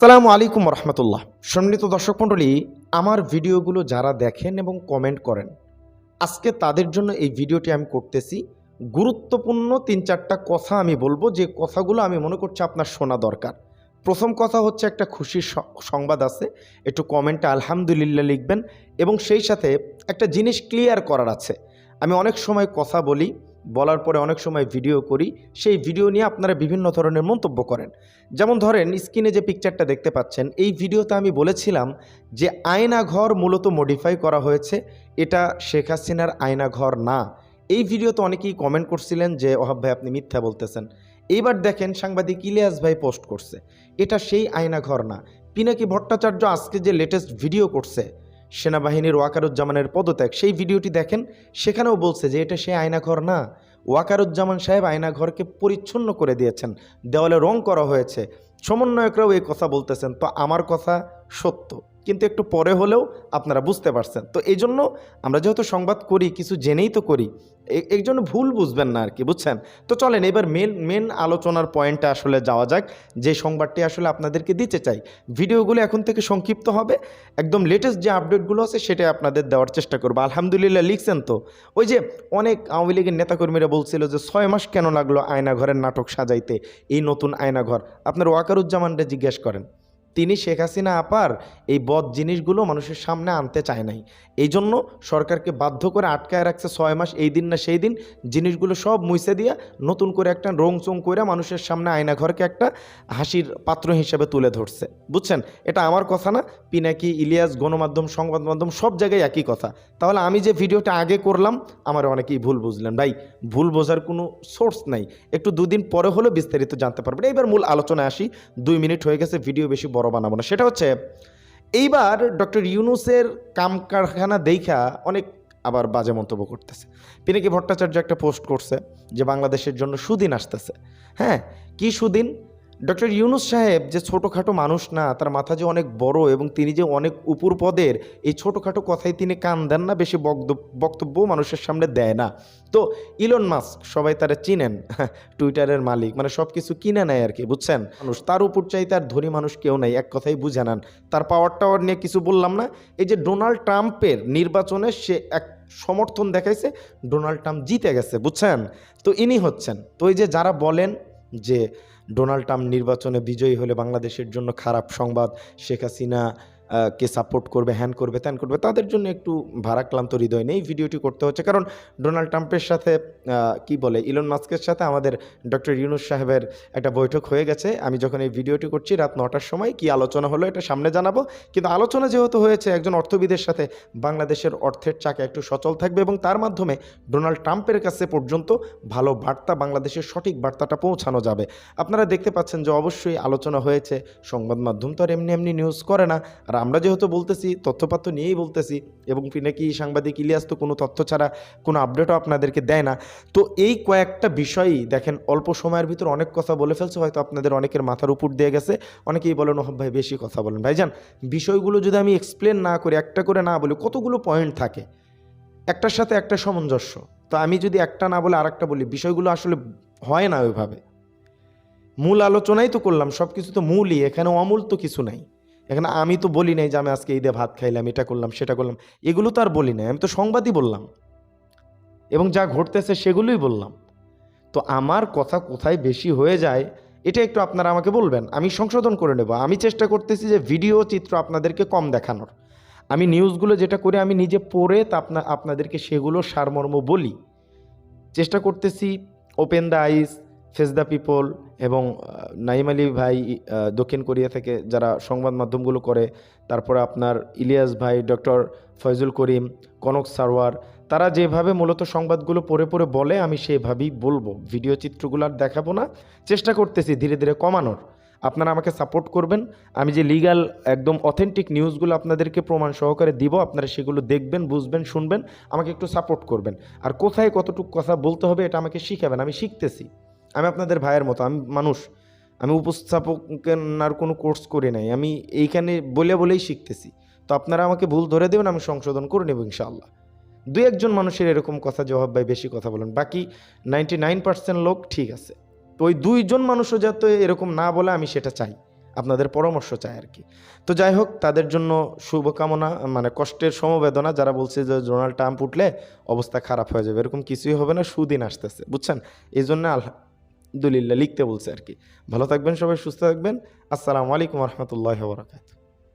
আসসালামু আলাইকুম রহমতুল্লাহ। সম্মানিত দর্শক মণ্ডলী, আমার ভিডিওগুলো যারা দেখেন এবং কমেন্ট করেন, আজকে তাদের জন্য এই ভিডিওটি আমি করতেছি। গুরুত্বপূর্ণ তিন চারটা কথা আমি বলব, যে কথাগুলো আমি মনে করছি আপনার শোনা দরকার। প্রথম কথা হচ্ছে একটা খুশির সংবাদ আছে, একটু কমেন্টে আলহামদুলিল্লাহ লিখবেন এবং সেই সাথে একটা জিনিস ক্লিয়ার করার আছে। আমি অনেক সময় কথা বলি বলার পরে অনেক সময় ভিডিও করি, সেই ভিডিও নিয়ে আপনারা বিভিন্ন ধরনের মন্তব্য করেন। যেমন ধরেন স্ক্রিনে যে পিকচারটা দেখতে পাচ্ছেন, এই ভিডিওতে আমি বলেছিলাম যে আয়না ঘর মূলত মডিফাই করা হয়েছে, এটা শেখ হাসিনার আয়না ঘর না। এই ভিডিওতে অনেকেই কমেন্ট করছিলেন যে, ওহাব ভাই, আপনি মিথ্যা বলতেছেন। এইবার দেখেন, সাংবাদিক ইলিয়াস ভাই পোস্ট করছে, এটা সেই আয়না ঘর না। পিনাকি ভট্টাচার্য আজকে যে লেটেস্ট ভিডিও করছে সেনাবাহিনীর ওয়াকারুজ্জামানের পদত্যাগ। সেই ভিডিওটি দেখেন, সেখানেও বলছে যে এটা সে আয়নাঘর না। ওয়াকারুজ্জামান সাহেব আয়নাঘরকে পরিচ্ছন্ন করে দিয়েছেন, দেওয়ালে রং করা হয়েছে। সমন্বয়করাও এই কথা বলতেছেন। তো আমার কথা সত্য। কিন্তু একটু পরে হলেও আপনারা বুঝতে পারছেন। তো এই জন্য আমরা যেহেতু সংবাদ করি, কিছু জেনেই তো করি এই জন্য ভুল বুঝবেন না আর কি বুঝছেন? তো চলেন এবার মেন মেন আলোচনার পয়েন্টে আসলে যাওয়া যাক, যে সংবাদটি আসলে আপনাদেরকে দিতে চাই। ভিডিওগুলো এখন থেকে সংক্ষিপ্ত হবে, একদম লেটেস্ট যে আপডেটগুলো আছে সেটাই আপনাদের দেওয়ার চেষ্টা করব। আলহামদুলিল্লাহ লিখছেন তো, ওই যে অনেক আওয়ামী লীগের নেতাকর্মীরা বলছিল যে ছয় মাস কেন লাগল আয়নাঘরের নাটক সাজাইতে, এই নতুন আয়নাঘর? আপনার ওয়াকারুজ্জামানরা জিজ্ঞেস করেন। তিনি শেখ হাসিনা আপার এই বদ জিনিসগুলো মানুষের সামনে আনতে চায় নাই। এই জন্য সরকারকে বাধ্য করে আটকায় রাখছে ছয় মাস, এই দিন না সেই দিন, জিনিসগুলো সব মুছে দিয়া নতুন করে একটা রং চং করে মানুষের সামনে আয়নাঘরকে একটা হাসির পাত্র হিসেবে তুলে ধরছে। বুঝছেন? এটা আমার কথা না, পিনাকি, ইলিয়াস, গণমাধ্যম, সংবাদ মাধ্যম, সব জায়গায় একই কথা। তাহলে আমি যে ভিডিওটা আগে করলাম, আমার অনেকেই ভুল বুঝলেন। ভাই, ভুল বোঝার কোনো সোর্স নাই। একটু দুদিন পরে হলেও বিস্তারিত জানতে পারবেন। এইবার মূল আলোচনায় আসি। দুই মিনিট হয়ে গেছে, ভিডিও বেশি বড় বানাবো না। সেটা হচ্ছে, এইবার ডক্টর ইউনুসের কাম কারখানা দেখা অনেক আবার বাজে মন্তব্য করতেছে। পিনাকি ভট্টাচার্য একটা পোস্ট করছে যে, বাংলাদেশের জন্য সুদিন আসতেছে। হ্যাঁ কি সুদিন? ডক্টর ইউনুস সাহেব যে ছোটোখাটো মানুষ না, তার মাথা যে অনেক বড় এবং তিনি যে অনেক উপর পদের, এই ছোটোখাটো কথায় তিনি কান দেন না, বেশি বক্তব্য মানুষের সামনে দেয় না। তো ইলন মাস্ক সবাই তারা চিনেন, টুইটারের মালিক মানে সব কিছু কিনে নেয় আর কি, বুঝছেন? মানুষ, তার উপর চাইতে আর ধনী মানুষ কেউ নাই, এক কথাই বুঝে নেন। তার পাওয়ার টাওয়ার নিয়ে কিছু বললাম না, এই যে ডোনাল্ড ট্রাম্পের নির্বাচনে সে এক সমর্থন দেখাইছে, ডোনাল্ড ট্রাম্প জিতে গেছে, বুঝছেন? তো ইনি হচ্ছেন। তো এই যে যারা বলেন যে ডোনাল্ড ট্রাম্প নির্বাচনে বিজয়ী হলে বাংলাদেশের জন্য খারাপ সংবাদ শেখ হাসিনা কে সাপোর্ট করবে হ্যান করবে, ত্যান করবে, তাদের জন্য একটু ভারাক্লান্ত হৃদয় নেই। ভিডিওটি করতে হচ্ছে কারণ ডোনাল্ড ট্রাম্পের সাথে কি বলে ইলন মাস্কের সাথে আমাদের ডক্টর ইউনুস সাহেবের একটা বৈঠক হয়ে গেছে। আমি যখন এই ভিডিওটি করছি রাত নটার সময়, কি আলোচনা হলো এটা সামনে জানাব। কিন্তু আলোচনা যেহেতু হয়েছে, একজন অর্থবিদের সাথে বাংলাদেশের অর্থের চাকা একটু সচল থাকবে এবং তার মাধ্যমে ডোনাল্ড ট্রাম্পের কাছে পর্যন্ত ভালো বার্তা, বাংলাদেশের সঠিক বার্তাটা পৌঁছানো যাবে। আপনারা দেখতে পাচ্ছেন যে অবশ্যই আলোচনা হয়েছে, সংবাদ মাধ্যম তো আর এমনি এমনি নিউজ করে না। আর আমরা যেহেতু বলতেছি, তথ্যপাত্র নিয়েই বলতেছি এবং নাকি সাংবাদিক ইলিয়াস তো কোনো তথ্য ছাড়া কোনো আপডেটও আপনাদেরকে দেয় না, তো এই কয়েকটা বিষয়ই দেখেন অল্প সময়ের ভিতর অনেক কথা বলে ফেলছে, হয়তো আপনাদের অনেকের মাথার উপর দিয়ে গেছে, অনেকেই বলেন, ওহ ভাই, বেশি কথা বলেন। ভাইজান, বিষয়গুলো যদি আমি এক্সপ্লেন না করি, একটা করে না বলি, কতগুলো পয়েন্ট থাকে? একটার সাথে একটা সামঞ্জস্য, তো আমি যদি একটা না বলে আরেকটা বলি, বিষয়গুলো আসলে হয় না ওইভাবে। মূল আলোচনাই তো করলাম সব কিছু তো মূলই, এখানে অমূল তো কিছু নাই। এখানে আমি তো বলি নাই যে আমি আজকে ঈদে ভাত খাইলাম, এটা করলাম, সেটা করলাম। এগুলো তো আর বলি নাই, আমি তো সংবাদই বললাম। এবং যা ঘটতেছে সেগুলোই বললাম। তো আমার কথা কোথায় বেশি হয়ে যায়, এটা একটু আপনারা আমাকে বলবেন। আমি সংশোধন করে নেব। আমি চেষ্টা করতেছি যে ভিডিও চিত্র আপনাদেরকে কম দেখানোর। আমি নিউজগুলো যেটা করে, আমি নিজে পড়ে তা আপনা, আপনাদেরকে সেগুলো সারমর্ম বলি। চেষ্টা করতেছি open the ice face the people এবং নাইম আলী ভাই দক্ষিণ কোরিয়া থেকে যারা সংবাদ মাধ্যমগুলো করে, তারপরে আপনার ইলিয়াস ভাই, ডক্টর ফয়জুল করিম, কনক সারওয়ার তারা যেভাবে মূলত সংবাদগুলো পড়ে পড়ে বলে, আমি সেভাবেই বলব। ভিডিও চিত্রগুলো আর দেখাবো না, চেষ্টা করতেছি ধীরে ধীরে কমানোর। আপনারা আমাকে সাপোর্ট করবেন, আমি যে লিগ্যাল একদম অথেন্টিক নিউজগুলো আপনাদেরকে প্রমাণ সহকারে দিব, আপনারা সেগুলো দেখবেন, বুঝবেন, শুনবেন, আমাকে একটু সাপোর্ট করবেন। আর কোথায় কতটুকু কথা বলতে হবে, এটা আমাকে শিখাবেন, আমি শিখতেছি। আমি আপনাদের ভাইয়ের মতো, আমি মানুষ। আমি উপস্থাপকের কোনো কোর্স করি নাই। আমি এইখানে বলে বলেই শিখতেছি। তো আপনারা আমাকে ভুল ধরে দেবেন, আমি সংশোধন করে নেব ইনশাআল্লাহ। দুই একজন মানুষের এরকম কথা, জবাব ভাই বেশি কথা বলেন। বাকি নাইনটি নাইন পার্সেন্ট লোক ঠিক আছে। তো ওই দুইজন মানুষও যাতে এরকম না বলে, আমি সেটা চাই। আপনাদের পরামর্শ চাই আর কি। তো যাই হোক, তাদের জন্য শুভকামনা মানে কষ্টের সমবেদনা। যারা বলছে যে ডোনাল্ড ট্রাম্প উঠলে অবস্থা খারাপ হয়ে যাবে, এরকম কিছুই হবে না, সুদিন আসতেছে। বুঝছেন? এই জন্য আল্লাহ দলিল্লা লিখতে বলছে আর কি। ভালো থাকবেন সবাই সুস্থ থাকবেন। আসসালামু আলাইকুম রহমতুল্লাহ বরাকাতু